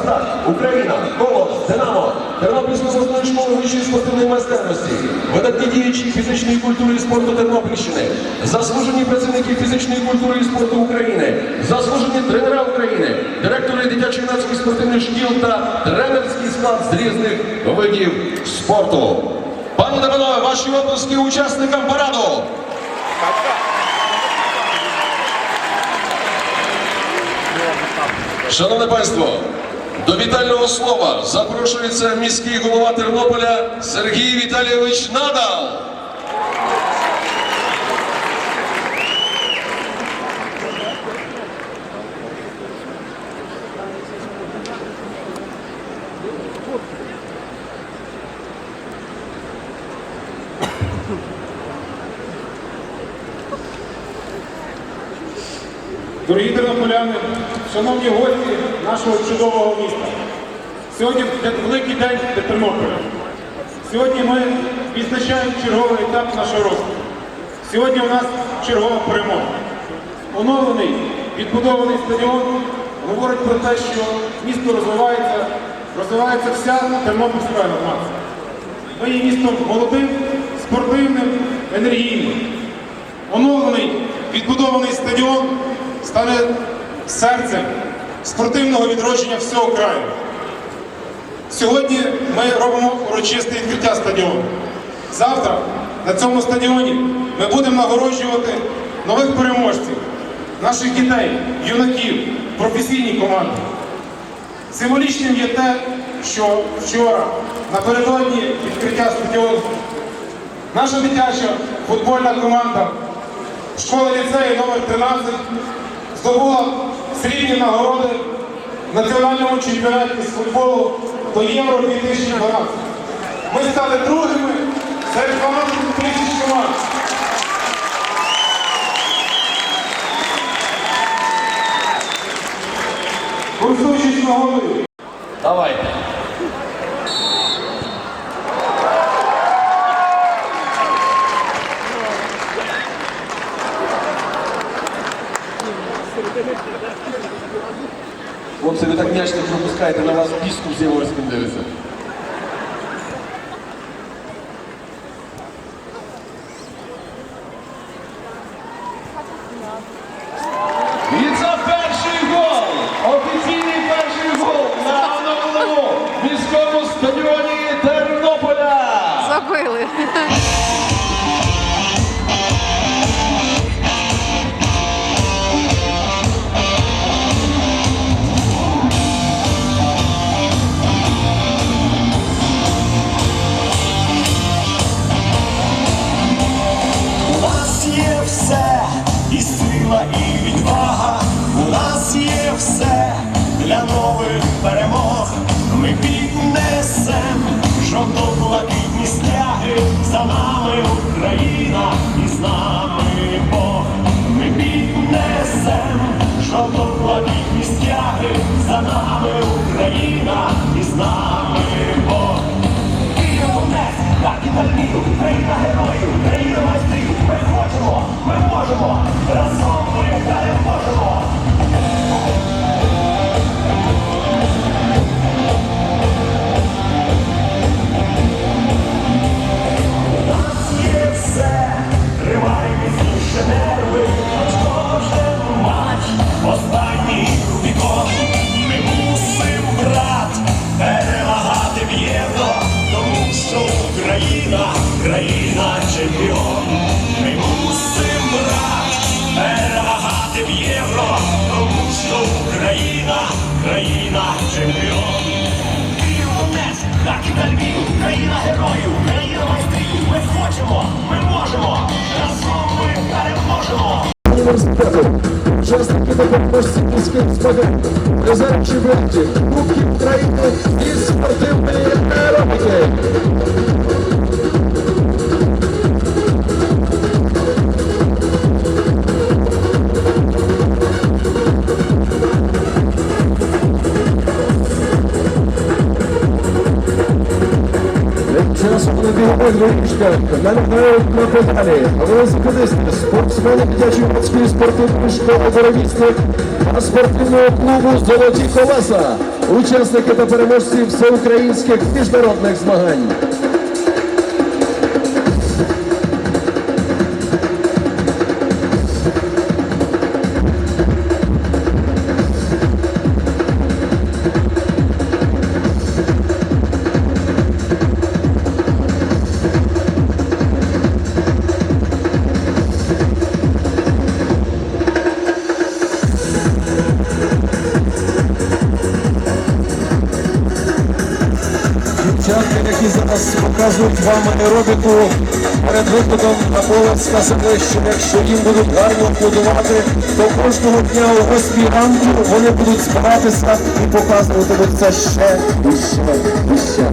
Спартак, Україна, Колос, Динамо, Тернопільська обласної школи вищої спортивної майстерності, видатні діячі фізичної культури і спорту Тернопільщини, заслужені працівники фізичної культури і спорту України, заслужені тренера України, директори дитячо-юнацьких спортивних шкіл та тренерський склад з різних видів спорту. Пані та панове, ваші оплески учасникам параду! Шановне панство, до вітального слова запрошується міський голова Тернополя Сергій Віталійович Надал. Дорогі тернополяни, шановні гості нашого чудового міста. Сьогодні великий день для Тернополя. Сьогодні ми відзначаємо черговий етап нашого росту. Сьогодні у нас чергова перемога. Оновлений, відбудований стадіон говорить про те, що місто розвивається, розвивається вся тернопільська нація. Ми є містом молодим, спортивним, енергійним. Оновлений, відбудований стадіон стане серцем спортивного відродження всього краю. Сьогодні ми робимо урочисте відкриття стадіону. Завтра на цьому стадіоні ми будемо нагороджувати нових переможців, наших дітей, юнаків, професійні команди. Символічним є те, що вчора, напередодні відкриття стадіону, наша дитяча футбольна команда школи ліцею номер 13 здобула срібні нагороди в національному чемпіонаті з футболу до Євро 2012. Ми стали другими серед 12 тисяч команд. Користуючись нагодою, Хлопці, ви так м'яч не пропускаєте, на вас піску з Єворським дивиться. І це перший гол! Офіційний перший гол на міському стадіоні Тернополя! Забили. Нових перемог. Ми піднесем жовто-блакитні стяги. За нами Україна і з нами Бог. Ми піднесем жовто-блакитні стяги. За нами Україна і з нами Бог. Донець, так і на Львів, країна героїв, країна майстрів. Ми хочемо, ми можемо, країна чемпіон. Ми мусим, брат, перемагати в євро, тому що Україна, країна чемпіон. Так і та Львів, країна героїв, країна майстрів. Ми хочемо, ми можемо, разом ми переможемо. університету, учасники та переможці міських змагань, призери чемпіонатів, Кубків України і спортивної аеробіки. Від часу на на педалі. Велосипедисти, спортсмени дитячої спортивної школи «Боровісник» та спортивного клубу «Золоті колеса». учасники та переможці всеукраїнських міжнародних змагань. Показують вам аеробіку перед виходом на поле сказали, що якщо їм будуть гарно аплодувати, то кожного дня о 8 ранку вони будуть збиратися і показувати це ще і ще і ще.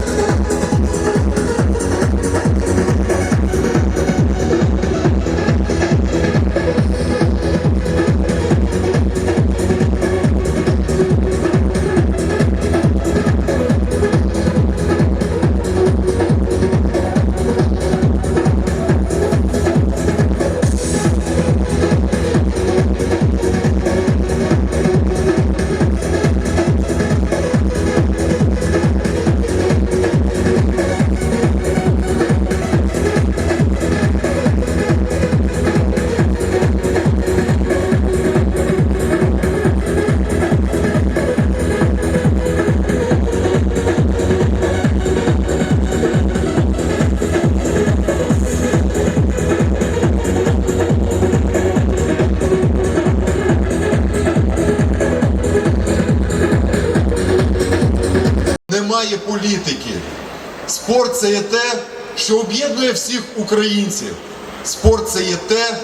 Це є те, що об'єднує всіх українців. Спорт це є те,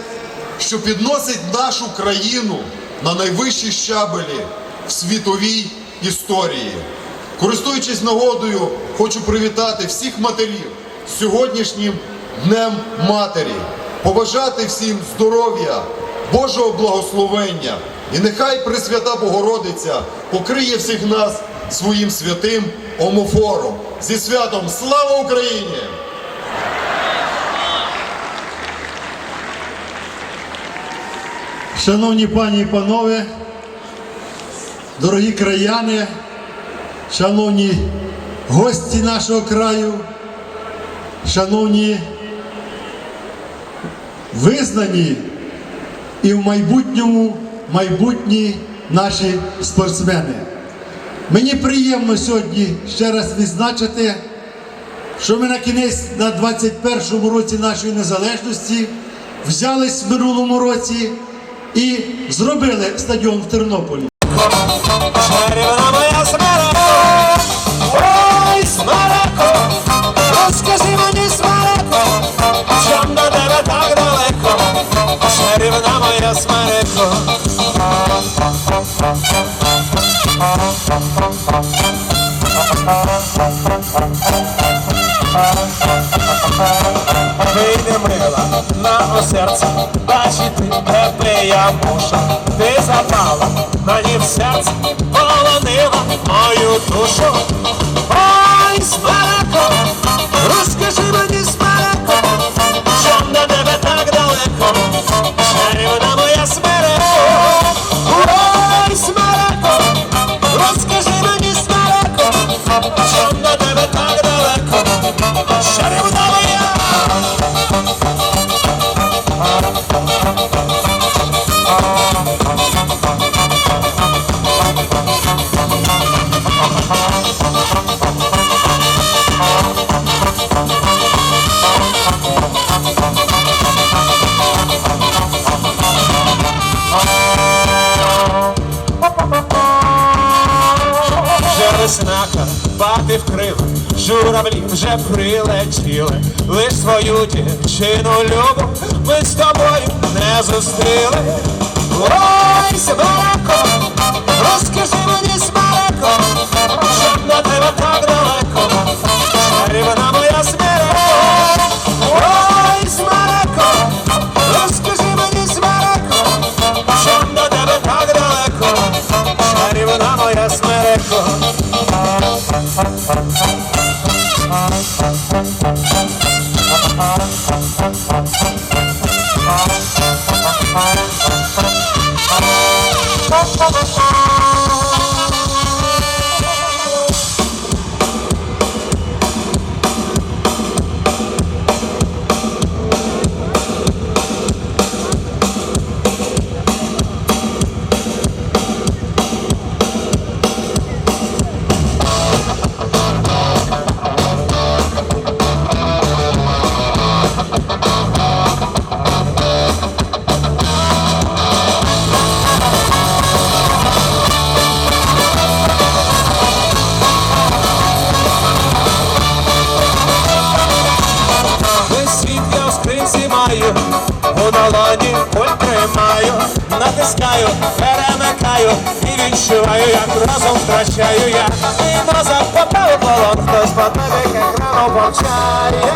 що підносить нашу країну на найвищі щабелі в світовій історії. Користуючись нагодою, хочу привітати всіх матерів з сьогоднішнім Днем Матері, побажати всім здоров'я, Божого благословення. І нехай Пресвята Богородиця покриє всіх нас своїм святим омофором. Зі святом Слава Україні! Шановні пані і панове, дорогі краяни, шановні гості нашого краю, шановні визнані і в майбутньому майбутні наші спортсмени. Мені приємно сьогодні ще раз відзначити, що ми на кінець на 21-му році нашої незалежності взялись в минулому році і зробили стадіон в Тернополі. Чарівна на серце, бачити тебе я мушу. Ти запала мені в серце, полонила мою душу. Вже прилетіли, лиш свою дівчину любу ми з тобою не зустріли. Ой, смереко, розкажи мені, смереко, щоб до тебе так далеко, чарівна моя смереко. Ой, смереко, розкажи мені, смереко, щоб до тебе так далеко, чарівна моя смереко. Uh, uh. долоні, пульт тримаю, натискаю, перемикаю і відчуваю, як разом втрачаю я. І назад попав полон, хтось по тобі екрану повчає.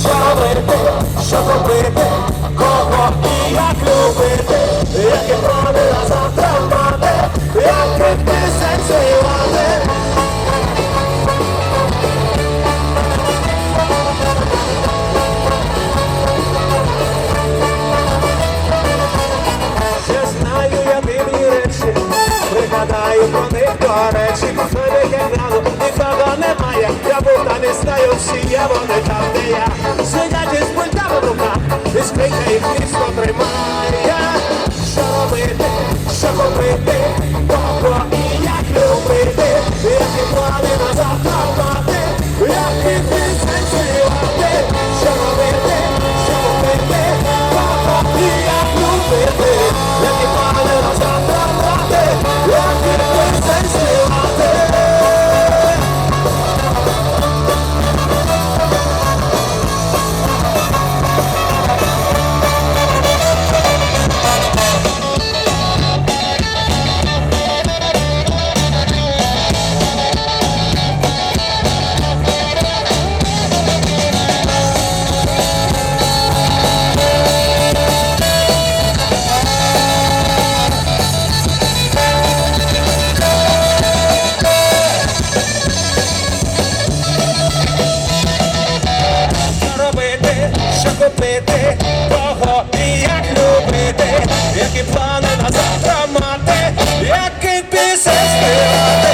Що робити, що купити? кого і як любити, як які правила завтра впаде, як крити серце. Знаю, всі є вони там, де я Сидять із пультами плани на завтра мати, який пісень співати.